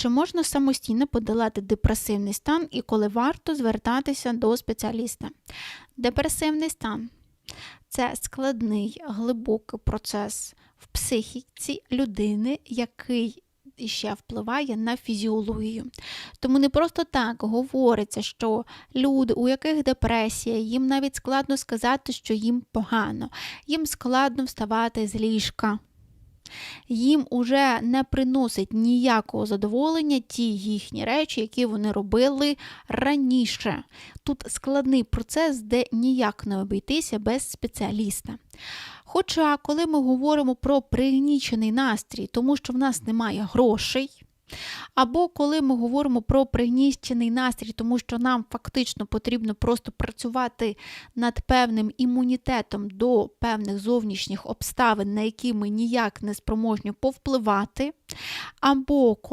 Чи можна самостійно подолати депресивний стан і коли варто звертатися до спеціаліста? Депресивний стан це складний, глибокий процес в психіці людини, який ще впливає на фізіологію. Тому не просто так говориться, що люди, у яких депресія, їм навіть складно сказати, що їм погано, їм складно вставати з ліжка їм уже не приносить ніякого задоволення ті їхні речі, які вони робили раніше. Тут складний процес, де ніяк не обійтися без спеціаліста. Хоча, коли ми говоримо про пригнічений настрій, тому що в нас немає грошей. Або коли ми говоримо про пригнічений настрій, тому що нам фактично потрібно просто працювати над певним імунітетом до певних зовнішніх обставин, на які ми ніяк не спроможні повпливати, або коли